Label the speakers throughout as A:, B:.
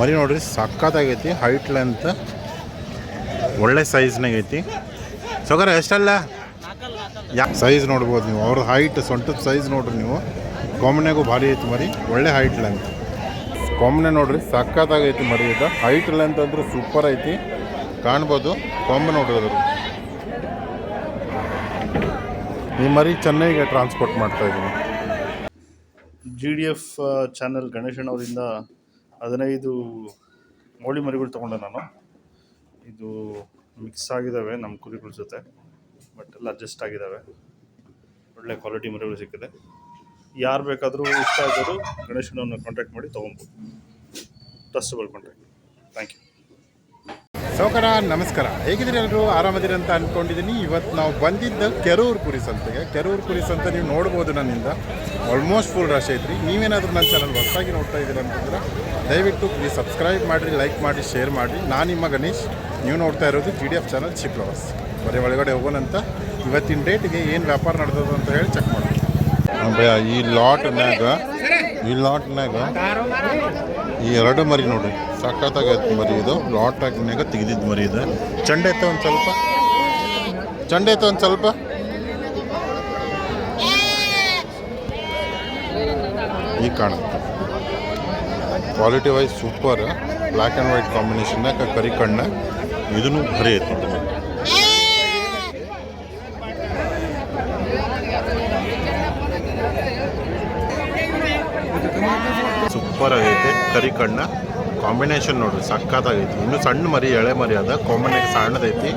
A: ಮರಿ ನೋಡ್ರಿ, ಸಖತ್ತಾಗೈತಿ height length ಒಳ್ಳೆ ಸೈಜ್ನಾಗ ಐತಿ. ಸೊಗರ ಎಷ್ಟಲ್ಲ? ಯಾಕೆ ಸೈಜ್ ನೋಡ್ಬೋದು ನೀವು. ಅವ್ರದ್ದು ಹೈಟ್ ಸೊಂಟದ ಸೈಜ್ ನೋಡ್ರಿ ನೀವು. ಕಾಮನ್ಯಾಗೂ ಭಾರಿ ಐತಿ ಮರಿ, ಒಳ್ಳೆ ಹೈಟ್ ಲೆಂತ್ ಕಾಮನೆ ನೋಡ್ರಿ, ಸಖತ್ತಾಗೈತಿ ಮರಿ ಇದು. ಹೈಟ್ ಲೆಂತ್ ಅಂದ್ರೆ ಸೂಪರ್ ಐತಿ. ಕಾಣ್ಬೋದು ಕೊಂಬ ನೋಡ್ರಿ ಅದ್ರ ಈ ಮರಿ ಚೆನ್ನೈಗೆ ಟ್ರಾನ್ಸ್ಪೋರ್ಟ್ ಮಾಡ್ತಾ ಇದ್ದೀನಿ
B: ಜಿ ಡಿ ಎಫ್ ಚಾನಲ್ ಗಣೇಶಣ್ಣವರಿಂದ ಹದಿನೈದು ಮೋಳಿ ಮರಿಗಳು ತೊಗೊಂಡೆ ನಾನು. ಇದು ಮಿಕ್ಸ್ ಆಗಿದ್ದಾವೆ ನಮ್ಮ ಕುರಿಗಳ ಜೊತೆ ಬಟ್ ಎಲ್ಲ ಅಡ್ಜಸ್ಟ್ ಆಗಿದ್ದಾವೆ ಒಳ್ಳೆ ಕ್ವಾಲಿಟಿ ಮರಿಗಳು ಸಿಕ್ಕಿದೆ. ಯಾರು ಬೇಕಾದರೂ ಇಷ್ಟ ಆದರೂ ಗಣೇಶನನ್ನು ಕಾಂಟ್ಯಾಕ್ಟ್ ಮಾಡಿ ತೊಗೊಬೋದು. ಟ್ರಸ್ಟಬಲ್ ಕಾಂಟ್ಯಾಕ್ಟ್ ಥ್ಯಾಂಕ್ ಯು
A: ಸೌಕರ, ನಮಸ್ಕಾರ. ಹೇಗಿದ್ದೀರಿ ಎಲ್ಲರೂ ಆರಾಮದಿರಿ ಅಂತ ಅಂದ್ಕೊಂಡಿದ್ದೀನಿ ಇವತ್ತು ನಾವು ಬಂದಿದ್ದ ಕೆರೂರು ಕುರಿ ಸಂತೆಗೆ. ಕೆರೂರು ಕುರಿ ಸಂತೆ ನೀವು ನೋಡ್ಬೋದು ನನ್ನಿಂದ. ಆಲ್ಮೋಸ್ಟ್ ಫುಲ್ ರಶ್ ಐತ್ರಿ. ನೀವೇನಾದರೂ ನನ್ನ ಚಾನಲ್ ಹೊಸದಾಗಿ ನೋಡ್ತಾ ಇದ್ದೀರ ಅಂತಂದ್ರೆ ದಯವಿಟ್ಟು ಪ್ಲೀಸ್ ಸಬ್ಸ್ಕ್ರೈಬ್ ಮಾಡಿರಿ ಲೈಕ್ ಮಾಡಿ ಶೇರ್ ಮಾಡಿ ನಾನು ನಿಮ್ಮ ಗಣೇಶ್. ನೀವು ನೋಡ್ತಾ ಇರೋದು G D F channel sheep lovers ಬರೀ ಒಳಗಡೆ ಹೋಗೋಣಂತ ಇವತ್ತಿನ ಡೇಟಿಗೆ ಏನು ವ್ಯಾಪಾರ ನಡೆದದು ಅಂತ ಹೇಳಿ ಚೆಕ್ ಮಾಡಿ ಈ ಲಾಟ್ನಾಗ ಈ ಲಾಟ್ನಾಗ ಈ ಎರಡು ಮರಿ ನೋಡಿರಿ. ಸಖತ್ತಾಗೈತೆ ಮರಿ ಇದು. ಲಾಟ್ ಹಾಕಿನಾಗ ತೆಗೆದಿದ್ದು ಮರಿ ಇದೆ. ಚಂಡೆ ಐತೆ ಒಂದು ಸ್ವಲ್ಪ. ಚಂಡೆ ಐತೆ ಒಂದು ಸ್ವಲ್ಪ. ಈಗ ಕಾಣುತ್ತೆ quality wise super black and white ಕಾಂಬಿನೇಷನ್ನಾಗ ಕರಿ ಕಣ್ಣ. ಇದನ್ನು ಭಾರಿ ಐತೆ ಸೂಪರ್ ಆಗೈತೆ, ಕರಿ ಕಣ್ಣ. ಕಾಂಬಿನೇಷನ್ ನೋಡ್ರಿ ಸಕ್ಕತ್ತಾಗೈತಿ ಇನ್ನು ಸಣ್ಣ ಮರಿ, ಎಳೆ ಮರಿ ಅದ. ಕಾಂಬಿನೇಷನ್ ಸಣ್ಣದೈತಿ.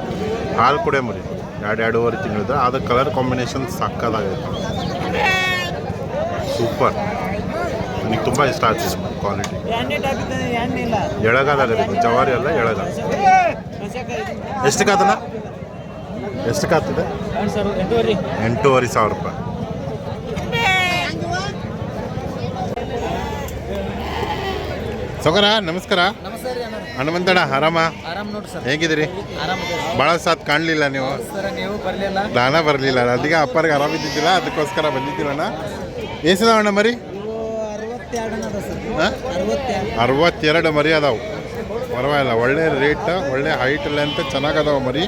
A: ಹಾಲು ಕುಡೆ ಮರಿ. ಎರಡು, ಎರಡೂವರೆ ತಿಂಗಳದ. ಅದು ಕಲರ್ ಕಾಂಬಿನೇಷನ್ ಸಕ್ಕತ್ತಾಗೈತಿ ಸೂಪರ್ ನನಗೆ ತುಂಬ ಇಷ್ಟ ಆಗ್ತದೆ ಕ್ವಾಲಿಟಿ ಎಳಗಾದ ಜವಾರಿ ಅಲ್ಲ ಎಳಗ. ಎಷ್ಟು ಆತನ ಎಷ್ಟು ಆಗ್ತದೆ? ಎಂಟೂವರೆ ಸಾವಿರ ರೂಪಾಯಿ. ಸೊಗರ ನಮಸ್ಕಾರ.
C: ಅಣ್ಣ
A: ಹನುಮಂತಣ್ಣ ಆರಾಮ?
C: ಹೇಗಿದ್ರಿ
A: ಹೇಗಿದ್ದೀರಿ? ಭಾಳ ಸಾತ್ ಕಾಣಲಿಲ್ಲ ನೀವು.
C: ಸರ್ ನೀವು ಬರಲಿಲ್ಲ?
A: ನಾನ ಬರಲಿಲ್ಲ ಅದಕ್ಕೆ ಅಪ್ಪರಿಗೆ ಆರಾಮಿದ್ದಿದ್ದಿಲ್ಲ ಅದಕ್ಕೋಸ್ಕರ ಬಂದಿದ್ದಿಲ್ಲಣ್ಣ ಏಸದವಣ್ಣ ಮರಿ?
C: ಇವು ಅರವತ್ತೆರಡು.
A: ಮರಿ ಅದಾವು. ಪರವಾಗಿಲ್ಲ ಒಳ್ಳೆ ರೇಟ್ ಒಳ್ಳೆ ಹೈಟ್ ಲೆಂತ್ ಚೆನ್ನಾಗಿ ಅದಾವ ಮರಿ.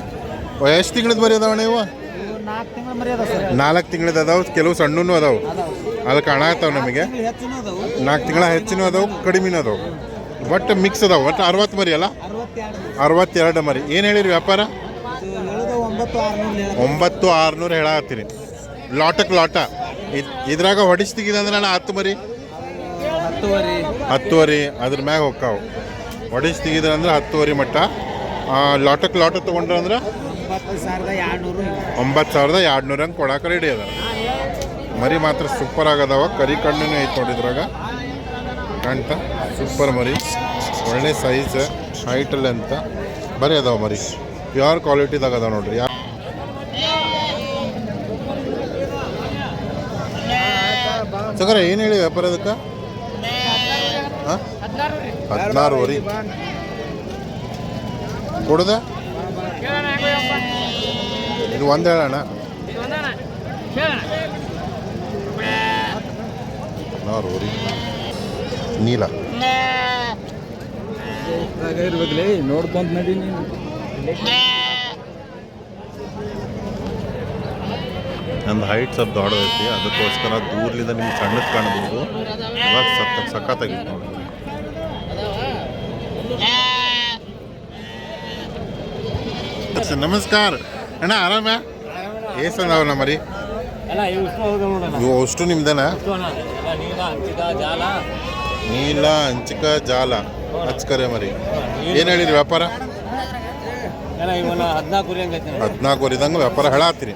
A: ಎಷ್ಟು ತಿಂಗಳದ ಮರಿ ಅದಾವಣ್ಣ ನೀವು?
C: ಇವು ನಾಲ್ಕು
A: ತಿಂಗಳದ ಅದಾವು ಕೆಲವು ಸಣ್ಣನು ಅದಾವು.
C: ಅಲ್ಲಿ
A: ಅದು ಕಾಣತ್ತಾವ ನಮಗೆ. ನಾಲ್ಕು ತಿಂಗಳ ಹೆಚ್ಚಿನ ಅದಾವು. ಕಡಿಮೆನೂ ಅದಾವು. ಒಟ್ಟು ಮಿಕ್ಸ್ ಅದಾವ ಒಟ್ಟು ಅರವತ್ತು ಮರಿ ಅಲ್ಲ?
C: ಅರವತ್ತೆರಡು
A: ಮರಿ. ಏನು ಹೇಳಿರಿ ವ್ಯಾಪಾರ?
C: ಒಂಬತ್ತು ಆರುನೂರು
A: ಹೇಳತ್ತೀನಿ. ಲಾಟಕ್ಕೆ ಲಾಟ. ಇದ್- ಇದ್ರಾಗ ಹೊಡಿಸ್ ತೆಗಿದಂದ್ರೆ ನಾನು ಹತ್ತು ಮರಿ.
C: ಹತ್ತುವರೆ.
A: ಹತ್ತುವರೆ ಅದ್ರ ಮ್ಯಾಗ ಹೊಕ್ಕಾವು ಒಡಿಸ್ ತೆಗಿದ್ರೆ ಅಂದ್ರೆ ಹತ್ತುವರೆ ಮಟ್ಟ. ಲಾಟಕ್ಕೆ ಲಾಟ ತೊಗೊಂಡ್ರೆ ಅಂದ್ರೆ
C: ಒಂಬತ್ತು ಸಾವಿರದ
A: ಎರಡು ನೂರ ಹಂಗೆ ಕೊಡಾಕ ರೆಡಿ ಅದ ಮರಿ ಮಾತ್ರ ಸೂಪರ್ ಆಗದವ. ಕರಿ ಕಣ್ಣು ಐತೆ ನೋಡಿದ್ರಾಗ ಕಾಣ್ತಾ? ಸೂಪರ್ ಮರಿ. ಒಳ್ಳೆ ಸೈಜ್ ಹೈಟಲ್ಲಿ ಅಂತ. ಬರೀ ಅದಾವ ಮರಿ. ಪ್ಯೂರ್ ಕ್ವಾಲಿಟಿದಾಗ ಅದಾವ ನೋಡ್ರಿ. ಯಾ ಸಗರ ಏನು ಹೇಳಿ ವ್ಯಾಪಾರ ಅದಕ್ಕೆ? ಹದಿನಾರು ರೀ ಕೊಡುದ? ಇದು ಒಂದು ಹೇಳೋಣ. ಹದಿನಾರು ರೀ ನೀಲ.
C: ಇರ್ಬೇಕಲೇ ನೋಡ್ಕೊಂತ ನಡಿ ನೀನು.
A: ನಂದು ಹೈಟ್ ಸ್ವಲ್ಪ ದೊಡ್ಡದೈತಿ ಅದಕ್ಕೋಸ್ಕರ ದೂರ್ಲಿಂದ ನಿಮ್ಗೆ ಸಣ್ಣದು ಕಾಣಬಹುದು ಸಕ್ಕ ಸಖತ್ತಾಗಿತ್ತು ನೋಡಿ. ನಮಸ್ಕಾರ. ಅಣ್ಣ ಆರಾಮ? ಏಸ್ ಅದಾವಣ್ಣ ಮರಿ
C: ಇವು
A: ಅಷ್ಟು ನಿಮ್ದನ?
C: ನೀಲ
A: ಹಂಚಿಕ ಜಾಲ. ಹಚ್ಕರೆ ಮರಿ. ಏನು ಹೇಳಿದ್ರಿ ವ್ಯಾಪಾರ?
C: ಹದಿನಾಲ್ಕು ಕುರಿ ಸಖತ್
A: ಆಗಿದಾವೆ ವರಿದಂಗೆ ವ್ಯಾಪಾರ ಹೇಳತ್ತೀರಿ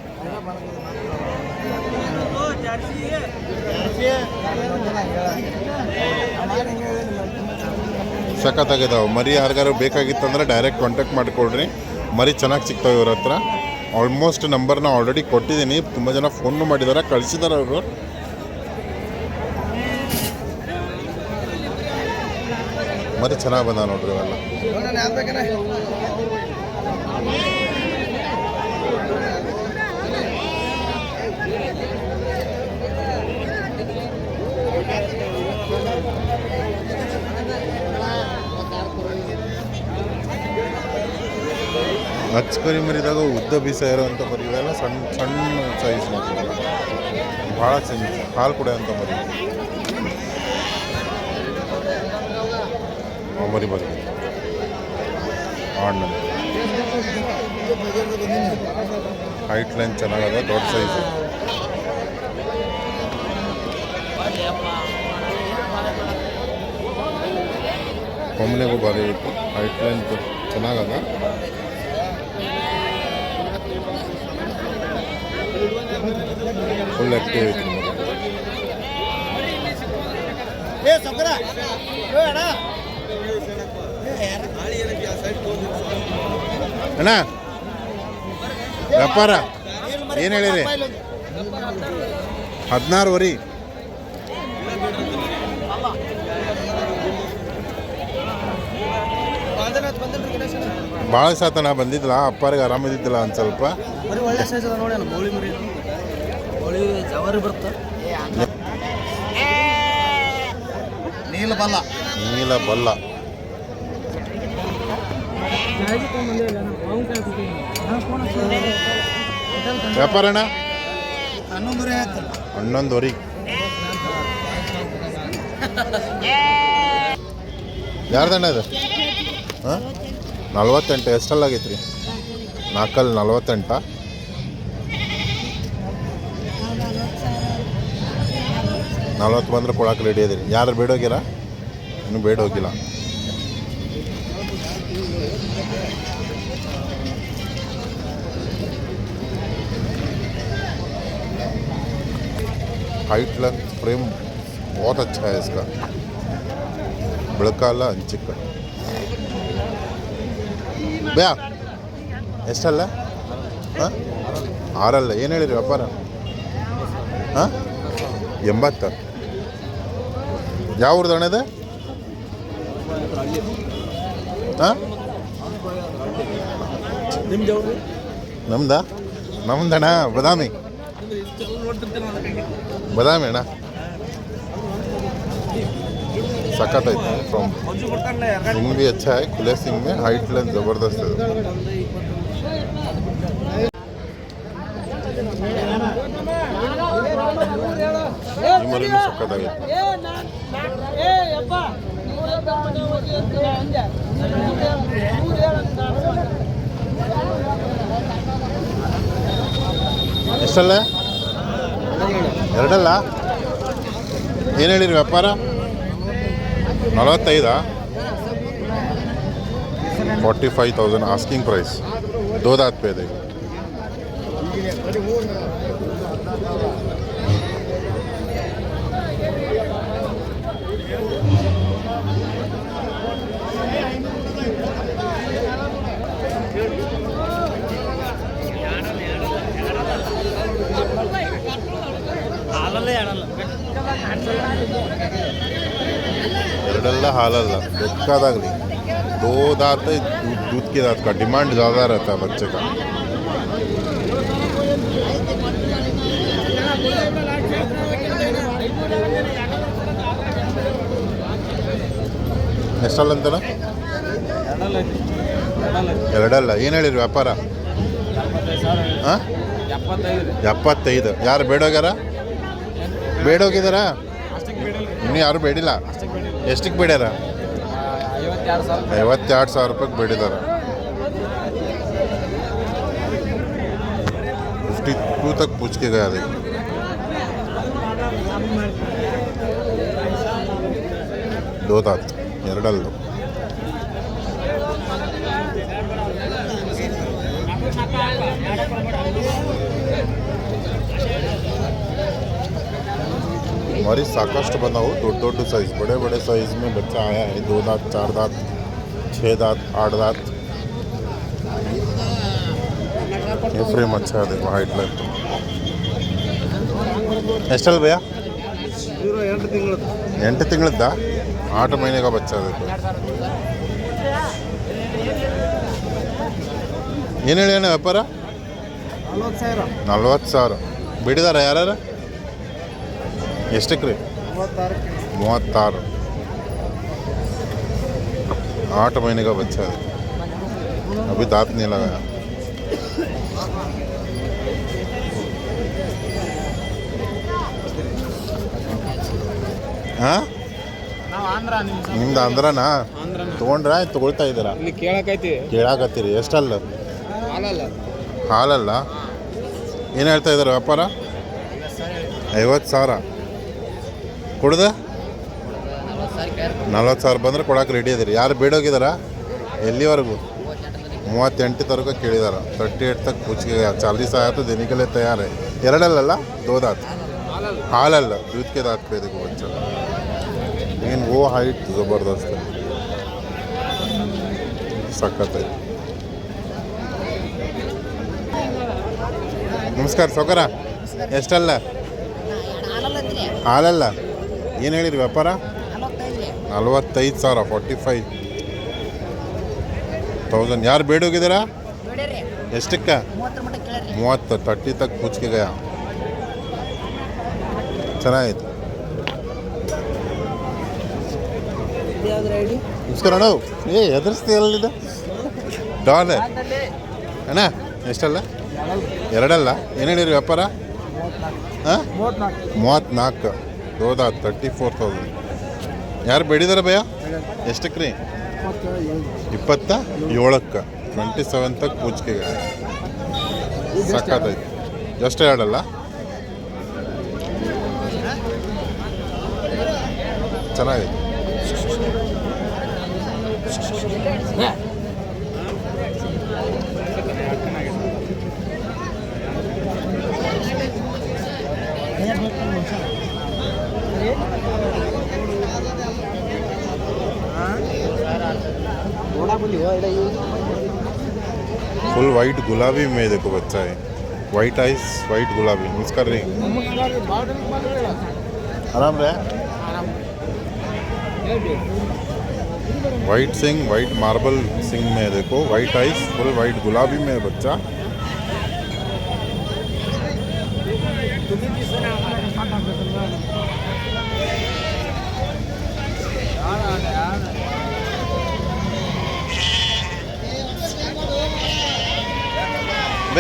A: ಸಖತ್ತಾಗಿದಾವೆ ಮರಿ ಯಾರಿಗಾರು ಬೇಕಾಗಿತ್ತಂದ್ರೆ ಡೈರೆಕ್ಟ್ ಕಾಂಟ್ಯಾಕ್ಟ್ ಮಾಡಿಕೊಡ್ರಿ ಮರಿ ಚೆನ್ನಾಗಿ ಸಿಗ್ತಾವೆ ಇವ್ರ ಹತ್ರ. ಆಲ್ಮೋಸ್ಟ್ ನಂಬರ್ನ ಆಲ್ರೆಡಿ ಕೊಟ್ಟಿದ್ದೀನಿ. ತುಂಬ ಜನ ಫೋನು ಮಾಡಿದ್ದಾರೆ, ಕಳಿಸಿದ್ದಾರೆ ಅವರು. ಮರಿ ಚೆನ್ನಾಗಿ ಬಂದ ನೋಡ್ರಿ ಇವೆಲ್ಲ. ಹಚ್ಚ ಕರಿ ಮರಿದಾಗ ಉದ್ದ ಬೀಸ ಇರೋವಂಥ ಮರಿ, ಇವೆಲ್ಲ ಸಣ್ಣ ಸಣ್ಣ ಸೈಜ್ ಮಾತ್ರ ಭಾಳ ಸಣ್ಣ ಹಾಲು ಕುಡಿಯೋಂಥ ಮರಿ. ಮರಿ ಮರಿ ಹಣ್ಣು ಹೈಟ್ ಲೈನ್ ಚೆನ್ನಾಗದ, ದೊಡ್ಡ ಸೈಜ್ ಕೊಮ್ಮನೆಗೂ ಭಾರಿ ಇತ್ತು ಹೈಟ್ ಲೈನ್ ಚೆನ್ನಾಗದ. ಫುಲ್ ಆಕ್ಟಿವ್ ಐತಿ ಮರಿ. ಅಣ್ಣ ವ್ಯಾಪಾರ ಏನು ಹೇಳಿರಿ ಹದಿನಾರು ವರಿ ಭಾಳ ಸಾತನ ಬಂದಿದ್ದಿಲ್ಲ ಅಪ್ಪಾರಿಗೆ ಆರಾಮಿದ್ದಿಲ್ಲ ಒಂದು ಸ್ವಲ್ಪ
D: ಮರಿ ಒಳ್ಳೆ ಸೈಜ್ ಅದ ನೋಡಿ ಮೌಳಿ ಮರಿ ಮೌಳಿ ಜವಾರಿ ಬರುತ್ತ. ನೀಲ ಬಲ್ಲ.
A: ನೀಲ ಬಲ್ಲ. ವ್ಯಾಪಾರ ಅಣ್ಣ?
D: ಹನ್ನೊಂದುವರೆ ಆಯ್ತು
A: ಹನ್ನೊಂದು ಯಾರ್ದಣ್ಣ ಇದು? ಹಾಂ? ನಲ್ವತ್ತೆಂಟು ಎಷ್ಟಲ್ಲಿ ಆಗೈತೆ ರೀ ನಾಲ್ಕಲ್ಲಿ ನಲ್ವತ್ತೆಂಟ? ನಲ್ವತ್ತು ಬಂದ್ರೆ ಕೊಡಕ್ಕೆ ರೆಡಿ ಇದೀರಿ ಯಾರು ಬೇಡೋಗಿರ ಇನ್ನೂ ಬೇಡ ಹೋಗಿಲ್ಲ हाइट लेंथ फ्रेम बहुत अच्छा है इसका ಬೆಳಕಾಲ ಹಂಚಿಕ್ಕ ಬ್ಯಾ ಎಷ್ಟಲ್ಲ ಹಾಂ ಆರಲ್ಲ ಏನು ಹೇಳಿರಿ ವ್ಯಾಪಾರ ಹಾಂ ಎಂಬತ್ತ ಯಾವ ಊರ್ದ ಅಣ್ಣ ಇದೆ? ನಮ್ದ ನಮ್ದ? ನಮ್ದಣ್ಣ ಬದಾಮಿ. ಬದಾಮಿ ಅಣ್ಣ. ಸಖತ್ತೈತೆ ಫ್ರಮ್ ಸಿಂಗ್ ಭಿ ಅಚ್ಚಾ ಖುಲೆ ಸಿಂಗ್ ಮೇ ಹೈಟ್ ಜಬರ್ದಸ್ತ್ ಎಷ್ಟಲ್ಲ? ಎರಡಲ್ಲ? ಏನು ಹೇಳಿರಿ ವ್ಯಾಪಾರ? ನಲವತ್ತೈದಾ? Forty five thousand asking price दो हालत धक्का नहीं दो दांत दूध दूध के दांत का डिमांड ज़्यादा रहता है बच्चे का ಎಷ್ಟಲ್ಲ ಎರಡಲ್ಲ. ಏನು ಹೇಳಿರಿ ವ್ಯಾಪಾರ? ಹಾಂ
C: ಎಪ್ಪತ್ತೈದು.
A: ಯಾರು ಬೇಡೋಗ್ಯಾರ? ಬೇಡೋಗಿದಾರ? ಇನ್ನು ಯಾರು ಬೇಡಿಲ್ಲ. ಎಷ್ಟಕ್ಕೆ ಬಿಡ್ಯಾರ?
C: ಐವತ್ತೆರಡು ಸಾವಿರ
A: ರೂಪಾಯಿಗೆ ಬಿಡಿದಾರ. ಫಿಫ್ಟಿ ಟೂ ತಕ್ ಪುಚ್ಕಿದೆ ಅದಕ್ಕೆ ದೋದಾತ್ ಎರಡಲ್ಲೂ. हमारी साकास्ट बना हो दो दो साइज बड़े बड़े साइज में बच्चा आया है दो दांत चार दांत छः दांत आठ दांत ये फ्रेम अच्छा है देखो हाइट लेंथ ಎಷ್ಟಲ್ಲ ಭಯ್ಯ
D: ಇವರು ಎಂಟು ತಿಂಗಳದ್ದು
A: ಎಂಟು ತಿಂಗಳದ್ದ ಆಟ ಮೈನೆಗ ಬಚ್ಚ ಅದಕ್ಕೆ ಏನು ಹೇಳಿ ಅಣ್ಣ ವ್ಯಾಪಾರ
D: ನಲ್ವತ್ತು ಸಾವಿರ
A: ನಲ್ವತ್ತು ಸಾವಿರ ಬಿಡಿದಾರ ಯಾರು ಎಷ್ಟಕ್ಕೆ ರೀ ಮೂವತ್ತಾರು. ಆಟ ಮೈನಿಗ ಬಚ್ಚ ಅಭಿ ತಾತ ನೀಲಾಗ ಹಾಂ? ನಿಮ್ದು. ಅಂದ್ರನ ತಗೊಂಡ್ರ? ತೊಗೊಳ್ತಾ ಇದ್ದೀರಾ? ಕೇಳಾಕತ್ತೀರಿ. ಎಷ್ಟಲ್ಲ?
C: ಹಾಲಲ್ಲ.
A: ಏನು ಹೇಳ್ತಾ ಇದ್ದಾರೆ ವ್ಯಾಪಾರ? ಐವತ್ತು ಸಾವಿರ. ಕುಡ್ದು? ನಲ್ವತ್ತು ಸಾವಿರ ಬಂದ್ರೆ ಕೊಡಕ್ಕೆ ರೆಡಿ ಇದೀರಿ. ಯಾರು ಬೇಡೋಗಿದಾರ? ಎಲ್ಲಿವರೆಗೂ? ಮೂವತ್ತೆಂಟು ತರಕ ಕೇಳಿದಾರ. ತರ್ಟಿ ಏಟ್ ತಕ್ಕ ಪೂಚಿಗೆ ಚಾಲೀಸ್ ಆಯಿತು ದಿನಕಲೇ ತಯಾರೇ. ಎರಡಲ್ಲಲ್ಲ? ದೋದಾತು. ಹಾಲಲ್ಲ? ದೂತ್ಕೆದ ದಾತ್ ಪೇದಕ್ಕೆ ಏನು ಓ ಹೈಟ್ ಜಬರ್ದಸ್ತ ಸಖತ್. ನಮಸ್ಕಾರ ಸೌಕರ. ಎಷ್ಟಲ್ಲ? ಹಾಲಲ್ಲ? ಏನು ಹೇಳಿರಿ ವ್ಯಾಪಾರ? ನಲ್ವತ್ತೈದು. ಸಾವಿರ ಫಾರ್ಟಿ ಫೈವ್ ತೌಸಂಡ್ ಯಾರು ಬೇಡೋಗಿದ್ದೀರಾ ಎಷ್ಟಕ್ಕೆ? ಮೂವತ್ತು ತರ್ಟಿ ತಕ್ಕ ಪೂಚಿಗೆ ಚೆನ್ನಾಗಿತ್ತು ನಮಸ್ಕಾರ ಅಣ್ಣ ಏ ಎದುರಿಸ್ತೀಯಲ್ಲಿದೆ ಡಾಲ್. ಅಣ್ಣ ಎಷ್ಟಲ್ಲ? ಎರಡಲ್ಲ. ಏನು ಹೇಳಿರಿ ವ್ಯಾಪಾರ? ಹಾಂ? ಮೂವತ್ತ್ನಾಲ್ಕು. ದೋದ ತರ್ಟಿ ಫೋರ್ ತೌಸಂಡ್ ಯಾರು ಬೇಡಿದಾರೆ ಭಯ ಎಷ್ಟಕ್ಕೆ ರೀ ಇಪ್ಪತ್ತ? ಏಳಕ್ಕೆ. ಟ್ವೆಂಟಿ ಸೆವೆನ್ ತಕ್ಕ ಪೂಚಿಕೆಗೆ ಸಾಕಾತೈತಿ. ಎಷ್ಟು ಹೇಳಲ್ಲ ಚೆನ್ನಾಗೈತೆ. फुल वाइट गुलाबी में देखो बच्चा है। वाइट आइस वाइट गुलाबी। नमस्कार ರೀ आराम रहे वाइट सिंह वाइट मार्बल सिंह में देखो। वाइट आइस फुल वाइट गुलाबी में बच्चा।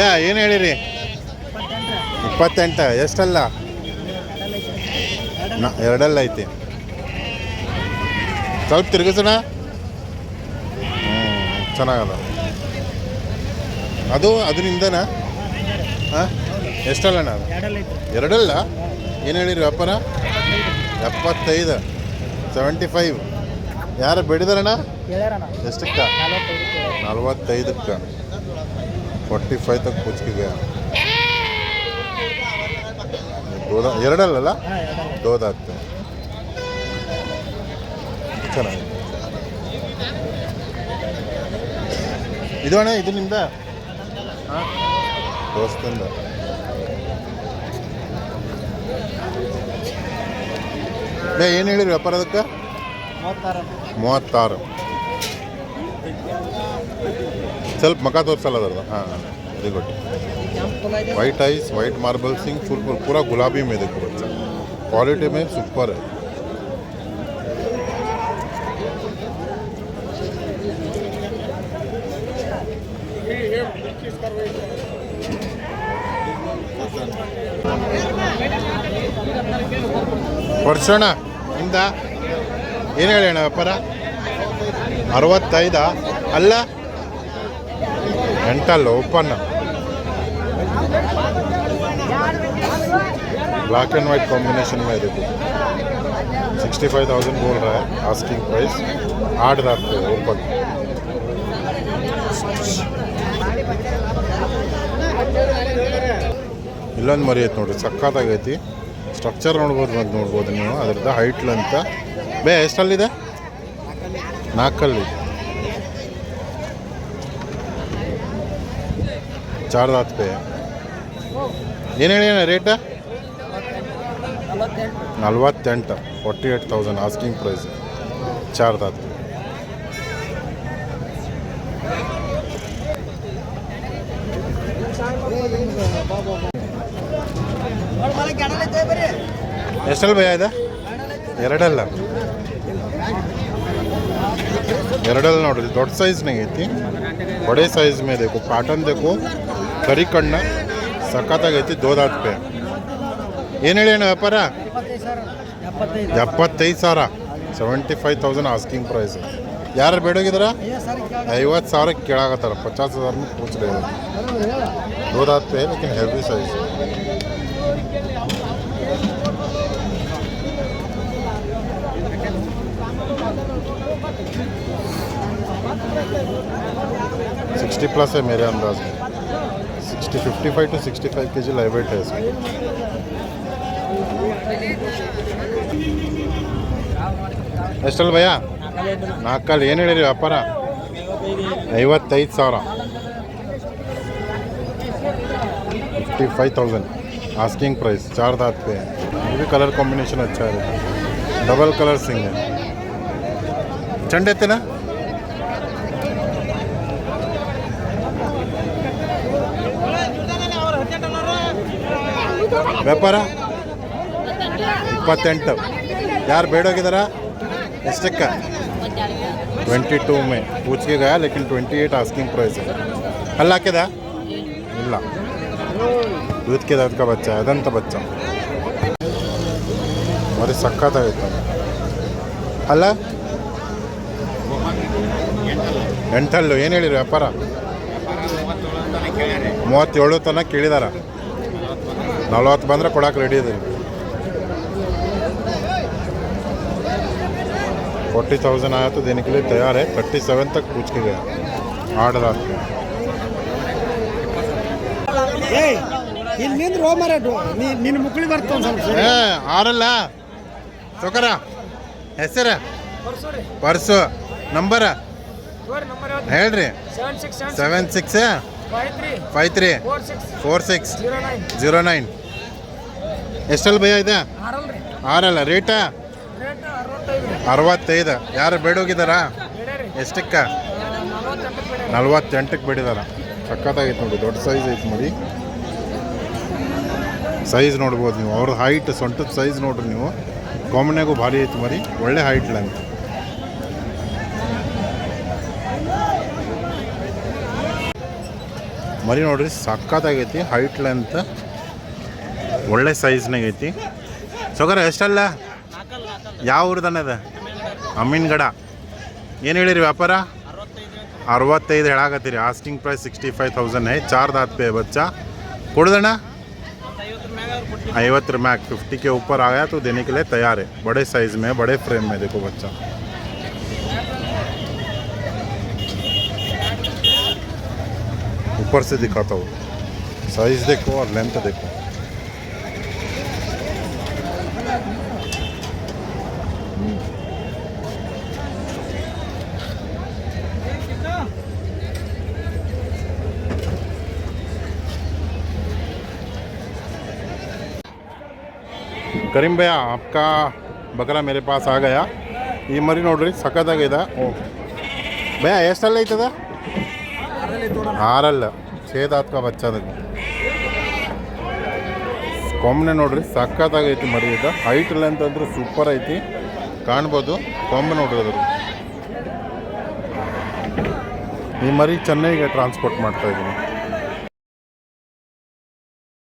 A: ಬೇ ಏನು ಹೇಳಿರಿ? ಇಪ್ಪತ್ತೆಂಟು, ಎಷ್ಟಲ್ಲ? ಎರಡಲ್ಲ ಐತಿ ಸ್ವಲ್ಪ ತಿರುಗಿಸೋಣ. ಹ್ಞೂ ಚೆನ್ನಾಗದ. ಅದು ಅದರಿಂದನ ಹಾಂ? ಎಷ್ಟಲ್ಲಣ್ಣ ಅದು? ಎರಡಲ್ಲ? ಏನು ಹೇಳಿರಿ ವ್ಯಾಪಾರ ಎಪ್ಪತ್ತೈದು. ಸೆವೆಂಟಿ ಫೈವ್ ಯಾರು ಬಿಡಿದಾರಣ್ಣ? ಎಷ್ಟಕ್ಕ? ನಲ್ವತ್ತೈದಕ್ಕೆ. ಫಾರ್ಟಿ ಫೈವ್ ತಕ್ಕ ಪುಚ್ಕಿಗೆ ದೋದ ಎರಡಲ್ಲಲ್ಲ? ದೋದಾಗ್ತದೆ ಚೆನ್ನಾಗಿದೆ. ಇದು ಅಣ್ಣ ಇದು ನಿಮ್ದ? ದೋಸ್ತಿಂದ. ದೋಸ್ತಂದ ಏನು ಹೇಳಿರಿ ವ್ಯಾಪಾರ ಅದಕ್ಕೆ? ಮೂವತ್ತಾರು. ಸ್ವಲ್ಪ ಮಕ ತೋರಿಸಲ್ಲ ಅದ್ರದ್ದು ಹಾಂ very good white ice white marble सिंग फुल फुल पूरा गुलाबी में देखो बच्चा क्वालिटी में सुपर है ವರ್ಷೋಣ ಇಂದ ಏನು ಹೇಳಿ ಅಣ್ಣ ವ್ಯಾಪಾರ ಅರವತ್ತೈದ ಅಲ್ಲ ಎಂಟಲ್ಲ open black and white combination में देखो सिक्सटी फाइव थाउजेंड बोल रहा है आस्किंग प्राइस आठ रात पे ओपन ಇಲ್ಲೊಂದು ಮರಿ ಐತೆ ನೋಡ್ರಿ ಸಖತ್ತಾಗೈತಿ ಸ್ಟ್ರಕ್ಚರ್ ನೋಡ್ಬೋದು ಬಂದು ನೋಡ್ಬೋದು ನೀವು ಅದ್ರದ್ದು ಹೈಟ್ ಅಂತ ಬೇ ಎಷ್ಟಲ್ಲಿದೆ ನಾಲ್ಕಲ್ಲಿ ಚಾರ್ ರಾತ್ ಪೇ ಏನು ಹೇಳಿ ರೇಟ ನಲ್ವತ್ತೆಂಟು forty eight thousand asking price ಚಾರ್ ದಾತ್ ಎಷ್ಟಲ್ಲಿ ಭಯ ಇದೆ ಎರಡಲ್ಲ ಎರಡಲ್ಲ ನೋಡ್ರಿ ದೊಡ್ಡ ಸೈಜ್ನಾಗ ಐತಿ बड़े साइज में देखो पैटर्न करी कण्ड सखत दोदात पे
D: ऐन
A: व्यापार एप्त सवर सेवेंटी फै थौस आस्किंग प्राइस यार बेड़ीव सवि के पचास हज़ार पूछ रहे दोदात पे लेकिन हेवी सैज सिक्सटी प्लस है मेरे अंदाज में sixty fifty five to sixty five KG live weight వేసుకుంది ಎಷ್ಟಲ್ಲ ಭಯ ನಾಲ್ಕಲ್ಲಿ ಏನು ಹೇಳಿರಿ ವ್ಯಾಪಾರ ಐವತ್ತೈದು ಸಾವಿರ fifty five thousand asking price ಚಾರ್ ದಾತ್ ಪೇ ಇದು ಕಲರ್ ಕಾಂಬಿನೇಷನ್ ಹಚ್ಚ ಡಬಲ್ ಕಲರ್ ಸಿಂಗ್ ಚೆಂಡೆತ್ತೇನಾ ವ್ಯಾಪಾರ? ಇಪ್ಪತ್ತೆಂಟು. ಯಾರು ಬೇಡೋಗಿದಾರ? ಎಷ್ಟಕ್ಕೆ? ಟ್ವೆಂಟಿ ಟೂ ಮೇ. ಪೂಚಿಗೆಗ ಲೇಕಿನ್ ಟ್ವೆಂಟಿ ಏಯ್ಟ್ ಆಸ್ಕಿಂಗ್ ಪ್ರೈಸ್ ಅಲ್ಲಿ ಹಾಕಿದ? ಇಲ್ಲ. ದೂದ್ಕೆ ಅದಕ್ಕೆ ಬಚ್ಚ, ಅದಂತ ಬಚ್ಚ. ಮರಿ ಸಖತ್ತಾಗಿತ್ತು ಅಲ್ಲ? ಎಂಟಲ್ಲು. ಏನು ಹೇಳಿರಿ ವ್ಯಾಪಾರ? ಮೂವತ್ತೇಳು ತನಕ ಕೇಳಿದಾರ. ನಲ್ವತ್ತು ಬಂದ್ರೆ ಕೊಡಕ್ಕೆ ರೆಡಿ ಇದೀನಿ फोर्टी थाउजेंड आया तो देने के लिए तैयार है थर्टी सेवन तक पूछ के गया आठ हज़ार
D: ಇಲ್ಲಿ ನಿಂದ್ರು ಹೋ ಮರ ನಿನ್ನ ಮುಕ್ಳಿ ಬರ್ತಾವ ಸ್ವಲ್ಪ
A: ಏ ಆರಲ್ಲ ಸೊಕರ ಹೆಸರ ಪರ್ಸು ನಂಬರ ಹೇಳ್ರಿ seven six five three four six zero nine ಎಷ್ಟಲ್ಲಿ ಭಯ ಇದೆ? ಆರಲ್ಲ ರೇಟ ಅರವತ್ತೈದು. ಯಾರು ಬೇಡೋಗಿದಾರ ಎಷ್ಟಕ್ಕ? ನಲ್ವತ್ತೆಂಟಕ್ಕೆ ಬೇಡಿದಾರ. ಸಖತ್ತಾಗೈತೆ ನೋಡಿ ದೊಡ್ಡ ಸೈಜ್ ಐತೆ ನೋಡಿ. ಸೈಜ್ ನೋಡ್ಬೋದು ನೀವು. ಅವ್ರದ್ದು ಹೈಟ್ ಸೊಂಟದ ಸೈಜ್ ನೋಡ್ರಿ ನೀವು. ಕಾಮನ್ಯಾಗೂ ಭಾರಿ ಐತೆ ಮರಿ. ಒಳ್ಳೆ ಹೈಟ್ ಲೆಂತ್ ಮರಿ ನೋಡ್ರಿ ಸಕ್ಕತ್ತಾಗೈತಿ ಹೈಟ್ ಲೆಂತ್ ಒಳ್ಳೆ ಸೈಜ್ನಾಗ ಐತಿ ಸೊಗರ ಎಷ್ಟಲ್ಲ ಯಾವ ಊರ್ದನದ ಅಮೀನ್ಗಡ ಏನು ಹೇಳಿರಿ ವ್ಯಾಪಾರ ಅರವತ್ತೈದು ಹೇಳಾಕತ್ತೀರಿ asking price sixty five thousand है चार दांत पे है बच्चा ಕೊಡ್ದಣ್ಣ ಐವತ್ತರ मैक फिफ्टी के ऊपर आया तो देने के लिए तैयार है बड़े साइज में बड़े फ्रेम में देखो बच्चा ऊपर से दिखाता हूँ साइज देखो और लेंथ देखो ಕರೀಂ ಭಯ್ಯ ಅಪ್ಕಾ ಬಕರ ಮೇರೆ ಪಾಸ್ ಆಗಯ ಈ ಮರಿ ನೋಡ್ರಿ ಸಖತ್ತಾಗಿದೆ ಭಯ್ಯ, ಎಷ್ಟಲ್ಲ ಐತದ? ಆರಲ್ಲ. ಛೇದ ಹತ್ಕ ಬಚ್ಚದಕ್ಕೆ ಕೊಂಬನೆ ನೋಡ್ರಿ ಸಖತ್ತಾಗೈತಿ ಮರಿ ಇದು. ಹೈಟ್ ಲೆಂತ್ ಅಂದ್ರೆ ಸೂಪರ್ ಐತಿ. ಕಾಣ್ಬೋದು. ಕೊಂಬೆ ನೋಡ್ರಿ ಅದ್ರ ಈ ಮರಿ ಚೆನ್ನೈಗೆ ಟ್ರಾನ್ಸ್ಪೋರ್ಟ್ ಮಾಡ್ತಾ ಇದ್ದೀನಿ